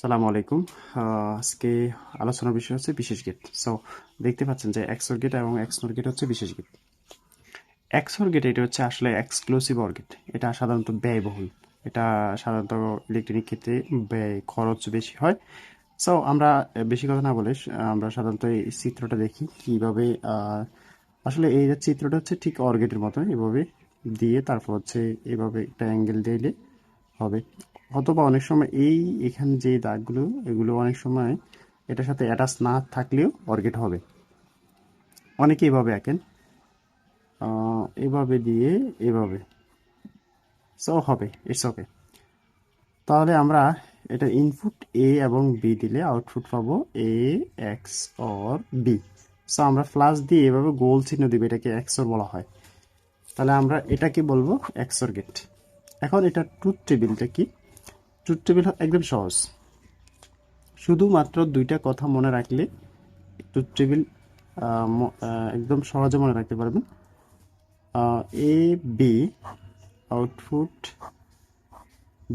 সালামু আলাইকুম। আজকে আলোচনার বিষয় হচ্ছে বিশেষ গেট। সো দেখতে পাচ্ছেন যে এক্সর গেট এবং এক্সনোর গেট হচ্ছে বিশেষ গেট। এক্সর গেট এটা হচ্ছে আসলে এক্সক্লুসিভ অর গেট এটা সাধারণত ব্যয়বহুল। এটা সাধারণত ইলেকট্রনিক ক্ষেত্রে ব্যয় খরচ বেশি হয়। সো আমরা বেশি কথা না বলে, আমরা সাধারণত এই চিত্রটা দেখি কীভাবে আসলে এই চিত্রটা হচ্ছে ঠিক অর গেটের মতো এভাবে দিয়ে তারপর হচ্ছে এভাবে একটা অ্যাঙ্গেল দিলে হবে। অথবা অনেক সময় এই এখানে যে দাগগুলো, এগুলো অনেক সময় এটার সাথে অ্যাটাচ না থাকলেও অর্গেট হবে। অনেকে এভাবে আঁকেন। এভাবে দিয়ে এভাবে। সো হবে ইটস ওকে তাহলে আমরা এটা ইনপুট এ এবং বি দিলে আউটপুট পাবো A X or B so আমরা ফ্লাশ দিয়ে এভাবে গোল চিহ্ন দিব, এটাকে এক্সর বলা হয়। তাহলে আমরা এটাকে বলব এক্সর গেট এখন এটা ট্রুথ টেবিলটা কি? ট্রুথ টেবিল একদম সহজ। শুধুমাত্র দুইটা কথা মনে রাখলে ট্রুথ টেবিল একদম সহজে মনে রাখতে পারবেন। A B output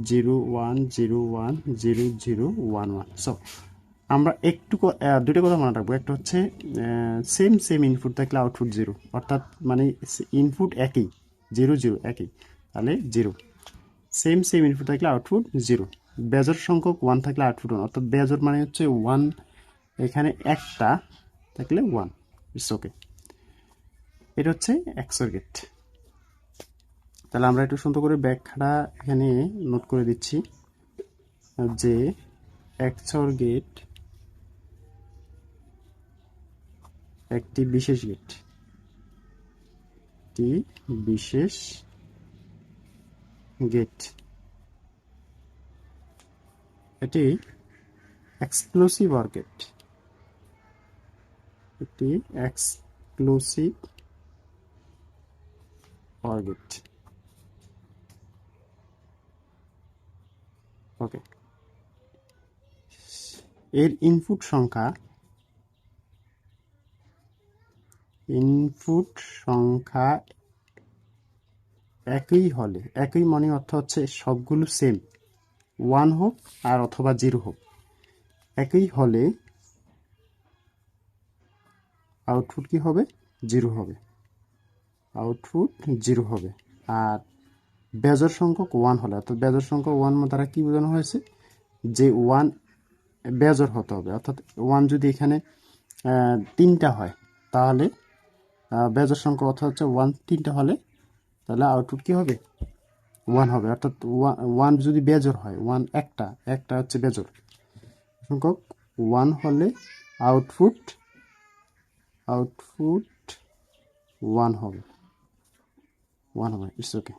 zero one zero one zero zero one one so আমরা একটু দুটো কথা মনে রাখব। একটা হচ্ছে সেম সেম ইনপুট থাকলে আউটপুট জিরো অর্থাৎ মানে ইনপুট একই জিরো জিরো একই। তাহলে জিরো সেম সেম ইনপুট থাকলে আউটপুট জিরো বেজর সংখ্যক ওয়ান থাকলে আউটপুট ওয়ান অর্থাৎ বেজর মানে হচ্ছে ওয়ান এখানে একটা থাকলে ওয়ান ইটস ওকে এটা হচ্ছে এক্সর গেট তাহলে আমরা একটু সুন্দর করে ব্যাখ্যাটা এখানে নোট করে দিচ্ছি, যে এক্সর গেট একটি বিশেষ গেট একটি বিশেষ গেট। এটি এক্সক্লুসিভ অর গেট একটি এক্সক্লুসিভ অর গেট ওকে। এর ইনপুট সংখ্যা ইনপুট সংখ্যা একই হলে, একই মানে অর্থ হচ্ছে সবগুলো সেম ওয়ান হোক আর অথবা জিরো হোক। একই হলে আউটপুট কি হবে? জিরো হবে। আউটপুট জিরো হবে। আর বেজর সংখ্যক ওয়ান হলে, অর্থাৎ বেজর সংখ্যক ওয়ান দ্বারা কি বোঝানো হয়েছে? যে ওয়ান বেজর হতে হবে। অর্থাৎ ওয়ান যদি এখানে তিনটা হয়, তাহলে বেজর সংখ্যা অর্থাৎ হচ্ছে ওয়ান তিনটা হলে তাহলে আউটপুট কি হবে? ওয়ান হবে। অর্থাৎ ওয়ান যদি বেজর হয় ওয়ান একটা একটা হচ্ছে বেজর সংখ্যক ওয়ান হলে আউটপুট আউটপুট ওয়ান হবে। ওয়ান হবে ইটস ওকে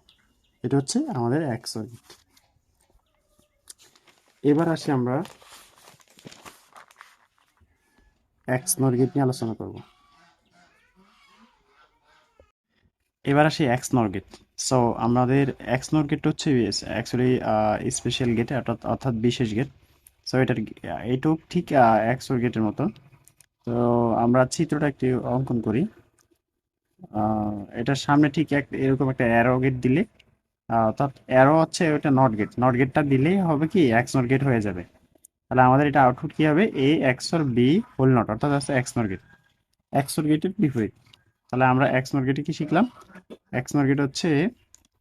এটা হচ্ছে আমাদের এক সার্কিট এবার আসি আমরা এক্স নর গেট নিয়ে আলোচনা করব। এবার আসি এক্স নর গেট সো আমাদের এক্স নর গেট হচ্ছে অ্যাকচুয়ালি স্পেশাল গেট অর্থাৎ অর্থাৎ বিশেষ গেট সো এটার এটাও ঠিক এক্স নর গেটের মতো। তো আমরা চিত্রটা একটি অঙ্কন করি। এটার সামনে ঠিক এক, এরকম একটা অ্যারো গেট দিলে অর্থাৎ অ্যারো হচ্ছে ওটা নট গেট নট গেটটা দিলেই হবে কি এক্স নট গেট হয়ে যাবে। তাহলে আমাদের এটা আউটপুট কি হবে? A X or B whole not অর্থাৎ হচ্ছে X not gate X not গেটের বিপরীত। তাহলে আমরা এক্স নট গেটে কি শিখলাম? এক্স গেট হচ্ছে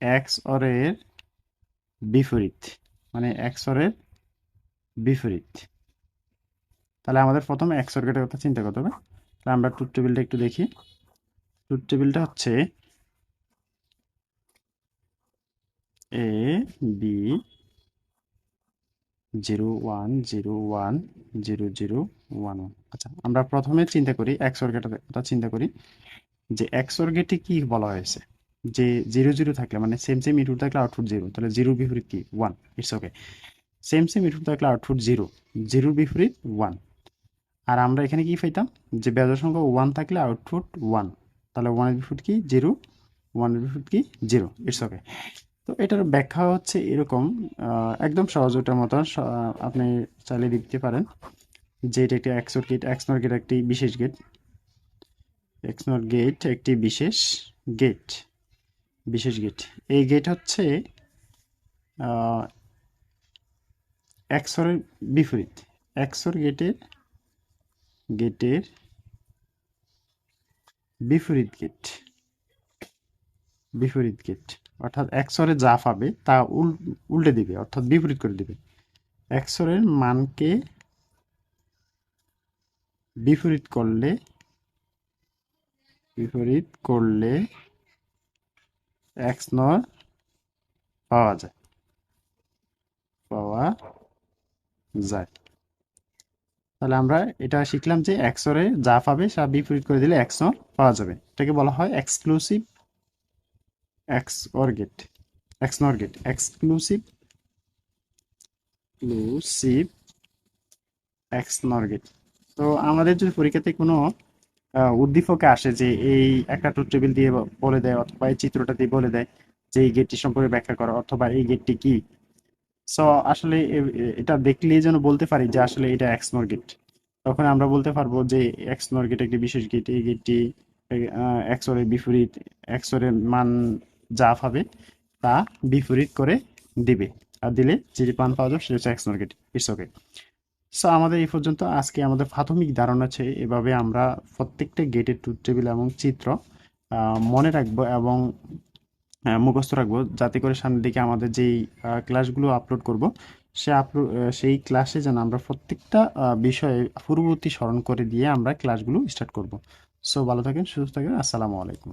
এক্স অরের বিপরীত মানে এক্স অরের বিপরীত। তাহলে আমাদের প্রথমে এক্স অর গেটের কথা চিন্তা করতে হবে। তাহলে আমরা টুথ টেবিলটা একটু দেখি। টুথ টেবিলটা হচ্ছে A B zero one zero one zero zero one one আচ্ছা আমরা প্রথমে চিন্তা করি এক্স গেটের কথা চিন্তা করি। যে এক্স গেটে কি বলা হয়েছে? যে জিরো জিরো থাকলে মানে সেম সেম ইনপুট থাকলে আউটপুট জিরো তাহলে জিরোর বিপরীত কি? One it's okay same same input থাকলে আউটপুট জিরো জিরোর বিপরীত ওয়ান আর আমরা এখানে কি পাইতাম? যে বেজর সংখ্যা ওয়ান থাকলে আউটপুট ওয়ান তাহলে ওয়ানের বিপরীত কি? জিরো ওয়ানের বিপরীত কি? জিরো ইটস ওকে তো এটার ব্যাখ্যা হচ্ছে এরকম একদম সহজ ওটার মতো আপনি চাইলে দিতে পারেন যে এটা একটি এক্সোর গেট এক্সনোর গেট একটি বিশেষ গেট এক্সনোর গেট একটি বিশেষ গেট বিশেষ গেট এই গেট হচ্ছে এক্সরের বিপরীত। এক্সর গেটের গেটের বিপরীত গেট বিপরীত গেট অর্থাৎ এক্সরে যা পাবে, তা উল, উল্টে দিবে, অর্থাৎ বিপরীত করে দিবে। এক্সরের মানকে বিপরীত করলে বিপরীত করলে এক্স নর পাওয়া যায়। পাওয়া যায়। তাহলে আমরা এটা শিখলাম যে এক্সরে যা পাবে সা বিপরীত করে দিলে এক্স পাওয়া যাবে। এটাকে বলা হয় exclusive X or gate. X nor gate. Exclusive ক্লুসিভ X নর গেট। তো আমাদের যদি পরীক্ষাতে কোনো উদ্দীপকে আসে যে এই একটা ট্রুথ টেবিল দিয়ে বলে দেয় অথবা এই চিত্রটা দিয়ে বলে দেয় যে এই গেটটি সম্পর্কে ব্যাখ্যা করো অথবা এই গেটটি কি। সো আসলে এটা দেখলেই যেন বলতে পারি যে আসলে এটা এক্স নর গেট তখন আমরা বলতে পারব যে এক্স নর গেট একটি বিশেষ গেট এই গেটটি এক্সের বিপরীত এক্সের মান যা পাবে তা বিপরীত করে দিবে। আর দিলে যে পান পাওয়া যাবে সেটা হচ্ছে এক্স নর গেট ইটস ওকে সো আমাদের এই পর্যন্ত। আজকে আমাদের প্রাথমিক ধারণা আছে এভাবে আমরা প্রত্যেকটা গেটের ট্রুথ টেবিল এবং চিত্র মনে রাখব এবং মুখস্থ রাখব যাতে করে সামনের দিকে আমাদের যেই ক্লাসগুলো আপলোড করব, সে আপলোড সেই ক্লাসে যেন আমরা প্রত্যেকটা বিষয়ে পূর্ববর্তী স্মরণ করে দিয়ে আমরা ক্লাসগুলো স্টার্ট করব। সো ভালো থাকেন, সুস্থ থাকেন, আসসালামু আলাইকুম।